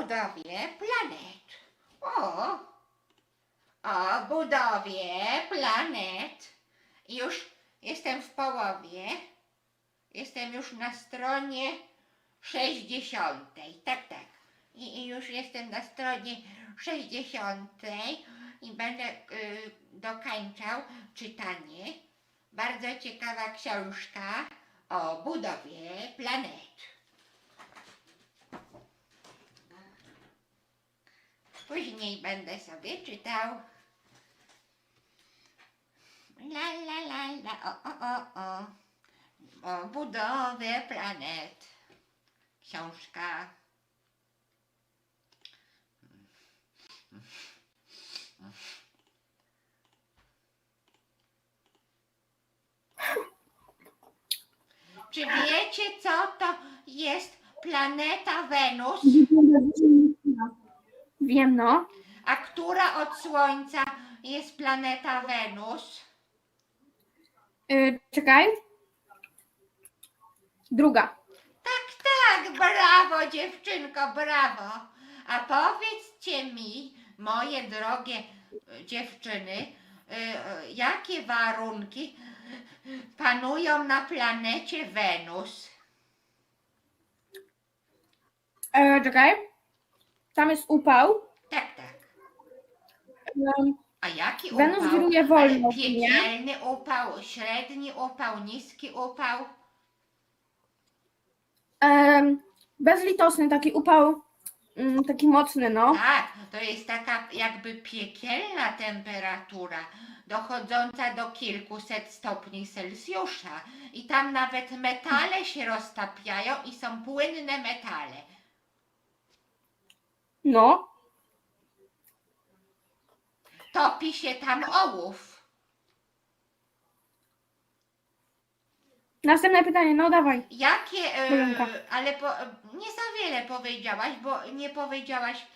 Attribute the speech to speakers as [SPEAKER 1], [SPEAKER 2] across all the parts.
[SPEAKER 1] budowie planet. O, o budowie planet. Już jestem w połowie. Jestem już na stronie 60. Tak, tak. I, i już jestem na stronie 60 i będę y, dokańczał czytanie. Bardzo ciekawa książka o budowie planet. Później będę sobie czytał. La la la la o o o o o budowie planet. Książka. Czy wiecie, co to jest planeta Wenus?
[SPEAKER 2] Wiem, no.
[SPEAKER 1] A która od Słońca jest planeta Wenus?
[SPEAKER 2] Y, czekaj. Druga.
[SPEAKER 1] Tak, tak, brawo dziewczynko, brawo. A powiedzcie mi, moje drogie e, dziewczyny, e, jakie warunki panują na planecie Wenus?
[SPEAKER 2] E, czekaj. Tam jest upał.
[SPEAKER 1] Tak, tak.
[SPEAKER 2] Ym,
[SPEAKER 1] A jaki
[SPEAKER 2] Wenus
[SPEAKER 1] upał?
[SPEAKER 2] wiruje wolno,
[SPEAKER 1] Ale? Piekielny upał, średni upał, niski upał.
[SPEAKER 2] em, bezlitosny, taki upał, mm, taki mocny, no.
[SPEAKER 1] Tak, to jest taka jakby piekielna temperatura, dochodząca do kilkuset stopni Celsjusza. I tam nawet metale się roztapiają i są płynne metale.
[SPEAKER 2] No.
[SPEAKER 1] Topi się tam ołów.
[SPEAKER 2] Następne pytanie, no dawaj.
[SPEAKER 1] Jakie, e,
[SPEAKER 2] Bożenka.
[SPEAKER 1] ale po, nie za wiele powiedziałaś, bo nie powiedziałaś,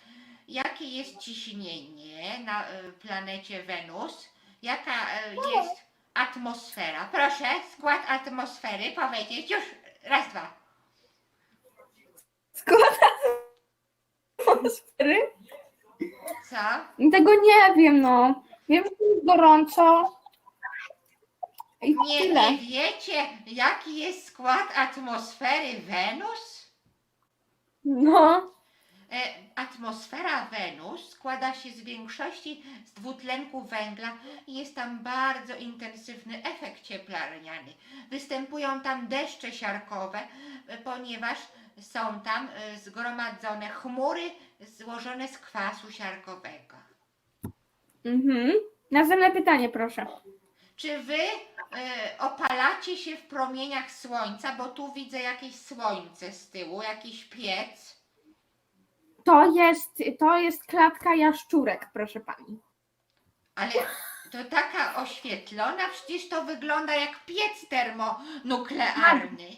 [SPEAKER 1] jakie jest ciśnienie na e, planecie Wenus, jaka e, jest atmosfera. Proszę, skład atmosfery powiedzieć już raz, dwa.
[SPEAKER 2] Skład atmosfery?
[SPEAKER 1] Co?
[SPEAKER 2] Tego nie wiem, no. Wiem, że jest gorąco. I
[SPEAKER 1] Nie,
[SPEAKER 2] tyle.
[SPEAKER 1] nie wiecie, jaki jest skład atmosfery Wenus?
[SPEAKER 2] No.
[SPEAKER 1] E, Atmosfera Wenus składa się z większości z dwutlenku węgla i jest tam bardzo intensywny efekt cieplarniany. Występują tam deszcze siarkowe, e, ponieważ są tam e, zgromadzone chmury złożone z kwasu siarkowego.
[SPEAKER 2] Mhm. Następne pytanie, proszę.
[SPEAKER 1] Czy wy e, opalacie się w promieniach słońca, bo tu widzę jakieś słońce z tyłu, jakiś piec?
[SPEAKER 2] To jest, to jest klatka jaszczurek, proszę pani.
[SPEAKER 1] Ale to taka oświetlona, przecież to wygląda jak piec termonuklearny.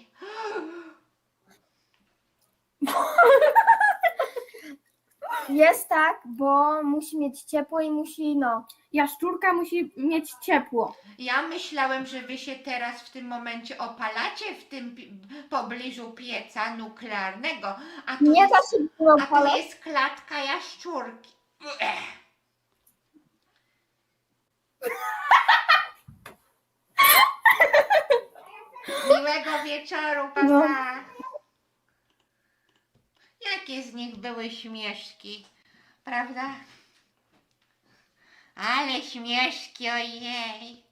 [SPEAKER 3] Jest tak, bo musi mieć ciepło i musi, no.
[SPEAKER 2] Jaszczurka musi mieć ciepło.
[SPEAKER 1] Ja myślałem, że wy się teraz w tym momencie opalacie w tym pi- pobliżu pieca nuklearnego, a tu,
[SPEAKER 3] Nie da
[SPEAKER 1] jest,
[SPEAKER 3] się było
[SPEAKER 1] a tu
[SPEAKER 3] opalać.
[SPEAKER 1] jest klatka jaszczurki. Ech. Miłego wieczoru, papa.
[SPEAKER 3] No.
[SPEAKER 1] Jakie z nich były śmieszki, prawda? Ale śmieszki, ojej.